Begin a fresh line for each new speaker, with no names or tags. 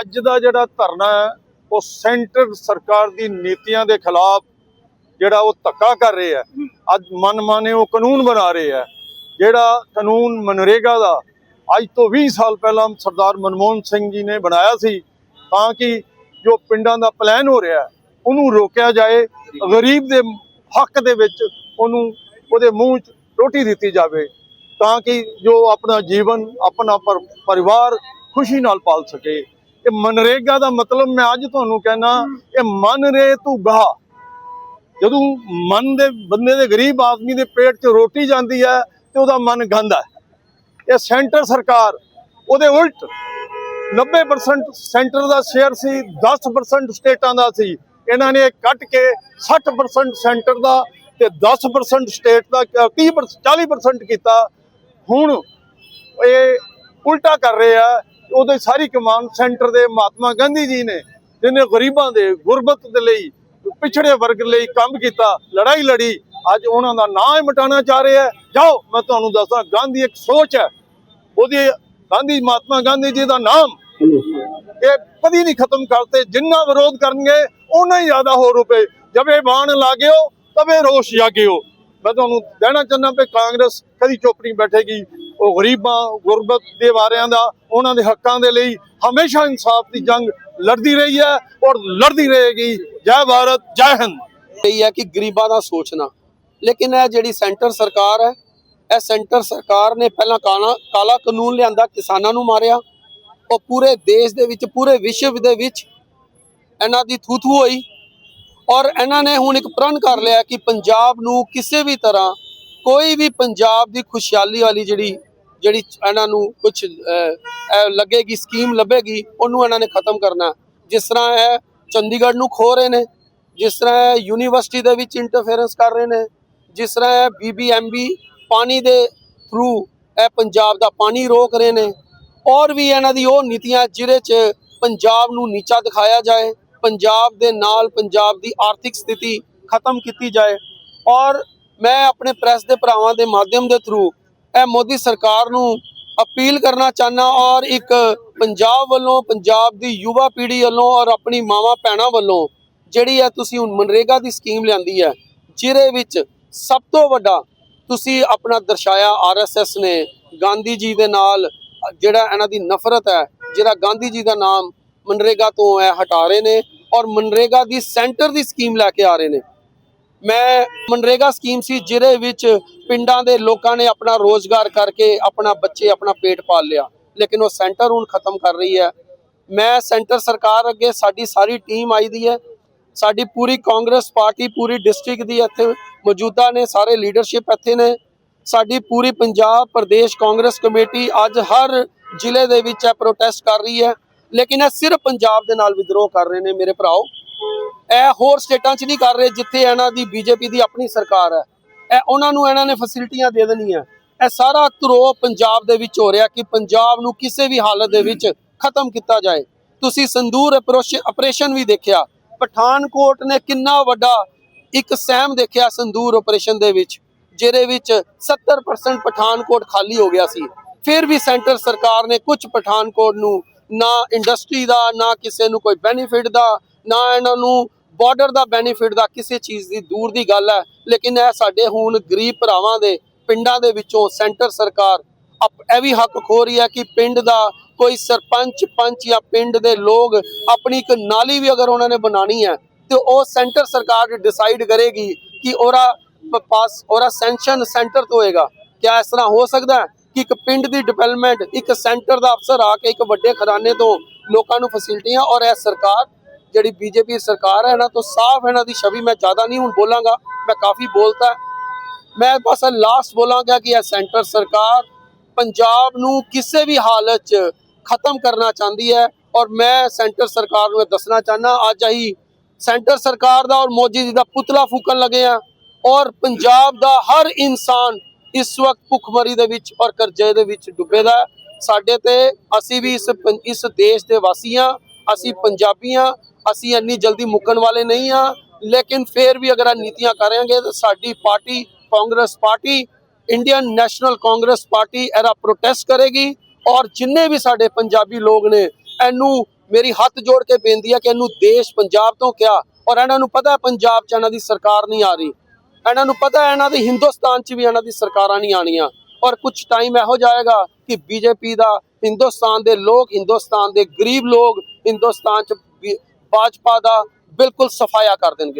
ਅੱਜ ਦਾ ਜਿਹੜਾ ਧਰਨਾ ਹੈ ਉਹ ਸੈਂਟਰ ਸਰਕਾਰ ਦੀ ਨੀਤੀਆਂ ਦੇ ਖਿਲਾਫ ਜਿਹੜਾ ਉਹ ਧੱਕਾ ਕਰ ਰਹੇ ਹੈ। ਅੱਜ ਮਨਮਾਨੇ ਉਹ ਕਾਨੂੰਨ ਬਣਾ ਰਹੇ ਹੈ। ਜਿਹੜਾ ਕਾਨੂੰਨ ਮਨਰੇਗਾ ਦਾ ਅੱਜ ਤੋਂ 20 ਸਾਲ ਪਹਿਲਾਂ ਸਰਦਾਰ ਮਨਮੋਹਨ ਸਿੰਘ ਜੀ ਨੇ ਬਣਾਇਆ ਸੀ ਤਾਂ ਕਿ ਜੋ ਪਿੰਡਾਂ ਦਾ ਪਲਾਨ ਹੋ ਰਿਹਾ ਉਹਨੂੰ ਰੋਕਿਆ ਜਾਏ ਗਰੀਬ ਦੇ ਹੱਕ ਦੇ ਵਿੱਚ ਉਹਨੂੰ ਉਹਦੇ ਮੂੰਹ 'ਚ ਰੋਟੀ ਦਿੱਤੀ ਜਾਵੇ ਤਾਂ ਕਿ ਜੋ ਆਪਣਾ ਜੀਵਨ ਆਪਣਾ ਪਰ- ਪਰਿਵਾਰ ਖੁਸ਼ੀ ਨਾਲ ਪਾਲ ਸਕੇ। ਇਹ ਮਨਰੇਗਾ ਦਾ ਮਤਲਬ ਮੈਂ ਅੱਜ ਤੁਹਾਨੂੰ ਕਹਿਣਾ ਇਹ ਮਨਰੇ ਤੂੰ ਗਾ ਜਦੋਂ ਮਨ ਦੇ ਬੰਦੇ ਦੇ ਗਰੀਬ ਆਦਮੀ ਦੇ ਪੇਟ 'ਚ ਰੋਟੀ ਜਾਂਦੀ ਹੈ ਤੇ ਉਹਦਾ ਮਨ ਗੰਦਾ ਹੈ। ਇਹ ਸੈਂਟਰ ਸਰਕਾਰ ਉਹਦੇ ਉਲਟ 90% ਸੈਂਟਰ ਦਾ ਸ਼ੇਅਰ ਸੀ 10% ਸਟੇਟਾਂ ਦਾ ਸੀ। ਇਹਨਾਂ ਨੇ ਕੱਟ ਕੇ 60% ਸੈਂਟਰ ਦਾ ਤੇ 10% ਸਟੇਟ ਦਾ ਅ, 30% 40% ਕੀਤਾ। ਹੁਣ ਇਹ ਉਲਟਾ ਕਰ ਰਹੇ ਆ ਉਹਦੇ ਸਾਰੀ ਕਮਾਨ ਸੈਂਟਰ ਦੇ ਮਹਾਤਮਾ ਗਾਂਧੀ ਜੀ ਨੇ ਜਿਹਨੇ ਗਰੀਬਾਂ ਦੇ ਗੁਰਬਤ ਦੇ ਲਈ, ਪਿਛੜੇ ਵਰਗ ਲਈ ਕੰਮ ਕੀਤਾ, ਲੜਾਈ ਲੜੀ, ਅੱਜ ਉਹਨਾਂ ਦਾ ਨਾਂ ਹੀ ਮਿਟਾਉਣਾ ਚਾਹ ਰਿਹਾ ਜਾਓ, ਮੈਂ ਤੁਹਾਨੂੰ ਦੱਸਾਂ ਗਾਂਧੀ ਇੱਕ ਸੋਚ ਹੈ। ਉਹਦੀ ਗਾਂਧੀ, ਮਹਾਤਮਾ ਗਾਂਧੀ ਜੀ ਦਾ ਨਾਮ ਇਹ ਕਦੀ ਨਹੀਂ ਖਤਮ ਕਰਤੇ, ਜਿੰਨਾ ਵਿਰੋਧ ਕਰਨਗੇ ਉਹਨਾਂ ਹੀ ਜ਼ਿਆਦਾ ਹੋ ਰੁਪਏ। ਜਵੇ ਬਾਣ ਲਾਗਿਓ ਤਵੇ ਰੋਸ਼ ਜਾਗਿਓ ਮੈਂ ਤੁਹਾਨੂੰ ਕਹਿਣਾ ਚਾਹੁੰਦਾ ਕਿ ਕਾਂਗਰਸ ਕਦੀ ਚੁੱਪ ਨਹੀਂ ਬੈਠੇਗੀ। ਉਹ ਗਰੀਬਾਂ, ਗੁਰਬਤ ਦੇ ਵਾਰਿਆਂ ਦਾ, ਉਹਨਾਂ ਦੇ ਹੱਕਾਂ ਦੇ ਲਈ ਹਮੇਸ਼ਾ ਇਨਸਾਫ ਦੀ ਜੰਗ ਲੜਦੀ ਰਹੀ ਹੈ ਔਰ ਲੜਦੀ ਰਹੇਗੀ। ਜੈ ਭਾਰਤ, ਜੈ ਹਿੰਦ।
ਇਹ ਹੈ ਕਿ ਗਰੀਬਾਂ ਦਾ ਸੋਚਣਾ। ਲੇਕਿਨ ਇਹ ਜਿਹੜੀ ਸੈਂਟਰ ਸਰਕਾਰ ਹੈ, ਇਹ ਸੈਂਟਰ ਸਰਕਾਰ ਨੇ ਪਹਿਲਾਂ ਕਾਲਾ ਕਾਲਾ ਕਾਨੂੰਨ ਲਿਆਂਦਾ, ਕਿਸਾਨਾਂ ਨੂੰ ਮਾਰਿਆ। ਉਹ ਪੂਰੇ ਦੇਸ਼ ਦੇ ਵਿੱਚ, ਪੂਰੇ ਵਿਸ਼ਵ ਦੇ ਵਿੱਚ ਇਹਨਾਂ ਦੀ ਥੂ ਥੂ ਹੋਈ ਔਰ ਇਹਨਾਂ ਨੇ ਹੁਣ ਇੱਕ ਪ੍ਰਣ ਕਰ ਲਿਆ ਕਿ ਪੰਜਾਬ ਨੂੰ ਕਿਸੇ ਵੀ ਤਰ੍ਹਾਂ ਕੋਈ ਵੀ ਪੰਜਾਬ ਦੀ ਖੁਸ਼ਹਾਲੀ ਵਾਲੀ ਜਿਹੜੀ ਜਿਹੜੀ ਇਹਨਾਂ ਨੂੰ ਕੁਝ ਲੱਗੇਗੀ ਸਕੀਮ ਲੱਭੇਗੀ, ਉਹਨੂੰ ਇਹਨਾਂ ਨੇ ਖਤਮ ਕਰਨਾ। ਜਿਸ ਤਰ੍ਹਾਂ ਇਹ ਚੰਡੀਗੜ੍ਹ ਨੂੰ ਖੋ ਰਹੇ ਨੇ, ਜਿਸ ਤਰ੍ਹਾਂ ਇਹ ਯੂਨੀਵਰਸਿਟੀ ਦੇ ਵਿੱਚ ਇੰਟਰਫੇਰੈਂਸ ਕਰ ਰਹੇ ਨੇ, ਜਿਸ ਤਰ੍ਹਾਂ ਇਹ ਬੀਬੀਐਮਬੀ ਪਾਣੀ ਦੇ ਥਰੂ ਇਹ ਪੰਜਾਬ ਦਾ ਪਾਣੀ ਰੋਕ ਰਹੇ ਨੇ, ਔਰ ਵੀ ਇਹਨਾਂ ਦੀ ਉਹ ਨੀਤੀਆਂ ਜਿਹਦੇ 'ਚ ਪੰਜਾਬ ਨੂੰ ਨੀਚਾ ਦਿਖਾਇਆ ਜਾਏ, ਪੰਜਾਬ ਦੇ ਨਾਲ ਪੰਜਾਬ ਦੀ ਆਰਥਿਕ ਸਥਿਤੀ ਖਤਮ ਕੀਤੀ ਜਾਏ। ਔਰ ਮੈਂ ਆਪਣੇ ਪ੍ਰੈਸ ਦੇ ਭਰਾਵਾਂ ਦੇ ਮਾਧਿਅਮ ਦੇ ਥਰੂ ਇਹ ਮੋਦੀ ਸਰਕਾਰ ਨੂੰ ਅਪੀਲ ਕਰਨਾ ਚਾਹਨਾ ਔਰ ਇੱਕ ਪੰਜਾਬ ਵੱਲੋਂ, ਪੰਜਾਬ ਦੀ ਯੁਵਾ ਪੀੜ੍ਹੀ ਵੱਲੋਂ ਔਰ ਆਪਣੀ ਮਾਵਾਂ ਭੈਣਾਂ ਵੱਲੋਂ ਜਿਹੜੀ ਹੈ ਤੁਸੀਂ ਹੁਣ ਮਨਰੇਗਾ ਦੀ ਸਕੀਮ ਲਿਆਂਦੀ ਹੈ, ਜਿਹਦੇ ਵਿੱਚ ਸਭ ਤੋਂ ਵੱਡਾ ਤੁਸੀਂ ਆਪਣਾ ਦਰਸਾਇਆ ਆਰਐਸਐਸ ਨੇ, ਗਾਂਧੀ ਜੀ ਦੇ ਨਾਲ ਜਿਹੜਾ ਇਹਨਾਂ ਦੀ ਨਫ਼ਰਤ ਹੈ, ਜਿਹੜਾ ਗਾਂਧੀ ਜੀ ਦਾ ਨਾਮ ਮਨਰੇਗਾ ਤੋਂ ਹੈ ਹਟਾ ਰਹੇ ਨੇ ਔਰ ਮਨਰੇਗਾ ਦੀ ਸੈਂਟਰ ਦੀ ਸਕੀਮ ਲੈ ਕੇ ਆ ਰਹੇ ਨੇ। ਮੈਂ ਮਨਰੇਗਾ ਸਕੀਮ ਸੀ, ਜਿਹਦੇ ਵਿੱਚ ਪਿੰਡਾਂ ਦੇ ਲੋਕਾਂ ਨੇ ਆਪਣਾ ਰੋਜ਼ਗਾਰ ਕਰਕੇ ਆਪਣਾ ਬੱਚੇ ਆਪਣਾ ਪੇਟ ਪਾਲ ਲਿਆ। ਲੇਕਿਨ ਉਹ ਸੈਂਟਰ ਹੁਣ ਖਤਮ ਕਰ ਰਹੀ ਹੈ। ਮੈਂ ਸੈਂਟਰ ਸਰਕਾਰ ਅੱਗੇ ਸਾਡੀ ਸਾਰੀ ਟੀਮ ਆਈ ਦੀ ਹੈ। ਸਾਡੀ ਪੂਰੀ ਕਾਂਗਰਸ ਪਾਰਟੀ, ਪੂਰੀ ਡਿਸਟ੍ਰਿਕਟ ਦੀ ਇੱਥੇ ਮੌਜੂਦਾ ਨੇ, ਸਾਰੇ ਲੀਡਰਸ਼ਿਪ ਇੱਥੇ ਨੇ। ਸਾਡੀ ਪੂਰੀ ਪੰਜਾਬ, ਪ੍ਰਦੇਸ਼ ਕਾਂਗਰਸ ਕਮੇਟੀ ਅੱਜ ਹਰ ਜ਼ਿਲ੍ਹੇ ਦੇ ਵਿੱਚ ਇਹ ਪ੍ਰੋਟੈਸਟ ਕਰ ਰਹੀ ਹੈ। ਲੇਕਿਨ ਇਹ ਸਿਰਫ ਪੰਜਾਬ ਦੇ ਨਾਲ ਵਿਦਰੋਹ ਕਰ ਰਹੇ ਨੇ ਮੇਰੇ ਭਰਾਓ। ਇਹ ਹੋਰ ਸਟੇਟਾਂ 'ਚ ਨਹੀਂ ਕਰ ਰਹੇ ਜਿੱਥੇ ਇਹਨਾਂ ਦੀ ਬੀਜੇਪੀ ਦੀ ਆਪਣੀ ਸਰਕਾਰ ਹੈ। ਇਹ ਉਹਨਾਂ ਨੂੰ ਇਹਨਾਂ ਨੇ ਫੈਸਿਲਿਟੀਆਂ ਦੇ ਦੇਣੀਆਂ। ਇਹ ਸਾਰਾ ਧਰੋ ਪੰਜਾਬ ਦੇ ਵਿੱਚ ਹੋ ਰਿਹਾ ਕਿ ਪੰਜਾਬ ਨੂੰ ਕਿਸੇ ਵੀ ਹਾਲਤ ਦੇ ਵਿੱਚ ਖਤਮ ਕੀਤਾ ਜਾਏ। ਤੁਸੀਂ ਸੰਦੂਰ ਆਪਰੇਸ਼ਨ ਵੀ ਦੇਖਿਆ। ਪਠਾਨਕੋਟ ਨੇ ਕਿੰਨਾ ਵੱਡਾ ਇੱਕ ਸਹਿਮ ਦੇਖਿਆ ਸੰਦੂਰ ਆਪਰੇਸ਼ਨ ਦੇ ਵਿੱਚ, ਜਿਹਦੇ ਵਿੱਚ 70% ਪਠਾਨਕੋਟ ਖਾਲੀ ਹੋ ਗਿਆ ਸੀ। ਫਿਰ ਵੀ ਸੈਂਟਰ ਸਰਕਾਰ ਨੇ ਕੁਝ ਪਠਾਨਕੋਟ ਨੂੰ ਨਾ ਇੰਡਸਟਰੀ ਦਾ, ਨਾ ਕਿਸੇ ਨੂੰ ਕੋਈ ਬੈਨੀਫਿਟ ਦਾ ਨਾ ਇਹਨਾਂ ਨੂੰ ਬਾਰਡਰ ਦਾ ਬੈਨੀਫਿਟ ਦਾ ਕਿਸੇ ਚੀਜ਼ ਦੀ, ਦੂਰ ਦੀ ਗੱਲ ਹੈ। ਲੇਕਿਨ ਇਹ ਸਾਡੇ ਹੁਣ ਗਰੀਬ ਭਰਾਵਾਂ ਦੇ, ਪਿੰਡਾਂ ਦੇ ਵਿੱਚੋਂ ਸੈਂਟਰ ਸਰਕਾਰ ਅਪ- ਇਹ ਵੀ ਹੱਕ ਖੋ ਰਹੀ ਹੈ ਕਿ ਪਿੰਡ ਦਾ ਕੋਈ ਸਰਪੰਚ, ਪੰਚ ਜਾਂ ਪਿੰਡ ਦੇ ਲੋਕ ਆਪਣੀ ਇੱਕ ਨਾਲੀ ਵੀ ਅਗਰ ਉਹਨਾਂ ਨੇ ਬਣਾਣੀ ਹੈ, ਤੇ ਉਹ ਸੈਂਟਰ ਸਰਕਾਰ ਡਿਸਾਈਡ ਕਰੇਗੀ ਕਿ ਉਹਦਾ ਪਾਸ, ਉਹਦਾ ਸੈਂਕਸ਼ਨ ਸੈਂਟਰ ਤੋਂ ਹੋਏਗਾ। ਕਿਆ ਇਸ ਤਰ੍ਹਾਂ ਹੋ ਸਕਦਾ ਹੈ ਕਿ ਇੱਕ ਪਿੰਡ ਦੀ ਡਿਵੈਲਪਮੈਂਟ ਇੱਕ ਸੈਂਟਰ ਦਾ ਅਫਸਰ ਆ ਕੇ ਇੱਕ ਵੱਡੇ ਖਜ਼ਾਨੇ ਤੋਂ ਲੋਕਾਂ ਨੂੰ ਫੈਸਿਲਿਟੀਆਂ ਔਰ ਇਹ ਸਰਕਾਰ ਜਿਹੜੀ ਬੀਜੇਪੀ ਸਰਕਾਰ ਹੈ ਇਹਨਾਂ ਤੋਂ ਸਾਫ਼ ਇਹਨਾਂ ਦੀ ਛਵੀ ਮੈਂ ਜ਼ਿਆਦਾ ਨਹੀਂ ਹੁਣ ਬੋਲਾਂਗਾ, ਮੈਂ ਕਾਫੀ ਬੋਲਤਾ ਹੈ। ਮੈਂ ਬਸ ਲਾਸਟ ਬੋਲਾਂਗਾ ਕਿ ਇਹ ਸੈਂਟਰ ਸਰਕਾਰ ਪੰਜਾਬ ਨੂੰ ਕਿਸੇ ਵੀ ਹਾਲਤ 'ਚ ਖਤਮ ਕਰਨਾ ਚਾਹੁੰਦੀ ਹੈ ਔਰ ਮੈਂ ਸੈਂਟਰ ਸਰਕਾਰ ਨੂੰ ਇਹ ਦੱਸਣਾ ਚਾਹਨਾ ਅੱਜ ਅਸੀਂ ਸੈਂਟਰ ਸਰਕਾਰ ਦਾ ਔਰ ਮੋਦੀ ਜੀ ਦਾ ਪੁਤਲਾ ਫੂਕਣ ਲੱਗੇ ਆ ਔਰ ਪੰਜਾਬ ਦਾ ਹਰ ਇਨਸਾਨ ਇਸ ਵਕਤ ਭੁੱਖਮਰੀ ਦੇ ਵਿੱਚ ਔਰ ਕਰਜ਼ੇ ਦੇ ਵਿੱਚ ਡੁੱਬੇਦਾ ਹੈ। ਸਾਡੇ ਤੇ ਅਸੀਂ ਵੀ ਇਸ ਪੰ- ਇਸ ਦੇਸ਼ ਦੇ ਵਾਸੀ ਹਾਂ ਅਸੀਂ ਪੰਜਾਬੀ ਹਾਂ, ਅਸੀਂ ਇੰਨੀ ਜਲਦੀ ਮੁੱਕਣ ਵਾਲੇ ਨਹੀਂ ਹਾਂ, ਲੇਕਿਨ ਫੇਰ ਵੀ ਅਗਰ ਇਹ ਨੀਤੀਆਂ ਕਰਾਂਗੇ ਤਾਂ ਸਾਡੀ party Congress party, Indian National Congress party ਇਹਦਾ ਪ੍ਰੋਟੈਸਟ ਕਰੇਗੀ ਔਰ ਜਿੰਨੇ ਵੀ ਸਾਡੇ ਪੰਜਾਬੀ ਲੋਕ ਨੇ, ਇਹਨੂੰ ਮੇਰੀ ਹੱਥ ਜੋੜ ਕੇ ਬੇਨਤੀ ਹੈ ਕਿ ਇਹਨੂੰ ਦੇਸ਼ ਪੰਜਾਬ ਤੋਂ ਕਿਹਾ ਔਰ ਇਹਨਾਂ ਨੂੰ ਪਤਾ ਪੰਜਾਬ 'ਚ ਇਹਨਾਂ ਦੀ ਸਰਕਾਰ ਨਹੀਂ ਆ ਰਹੀ। ਇਹਨਾਂ ਨੂੰ ਪਤਾ ਇਹਨਾਂ ਦੀ ਹਿੰਦੁਸਤਾਨ 'ਚ ਵੀ ਇਹਨਾਂ ਦੀ ਸਰਕਾਰਾਂ ਨਹੀਂ ਆਣੀਆਂ ਔਰ ਕੁਝ ਟਾਈਮ ਇਹੋ ਜਾਏਗਾ ਕਿ ਬੀਜੇਪੀ ਦਾ ਹਿੰਦੁਸਤਾਨ ਦੇ ਲੋਕ, ਹਿੰਦੁਸਤਾਨ ਦੇ ਗਰੀਬ ਲੋਕ ਹਿੰਦੁਸਤਾਨ 'ਚ ਵੀ- ਭਾਜਪਾ ਦਾ ਬਿਲਕੁਲ ਸਫਾਇਆ ਕਰ ਦੇਣਗੇ।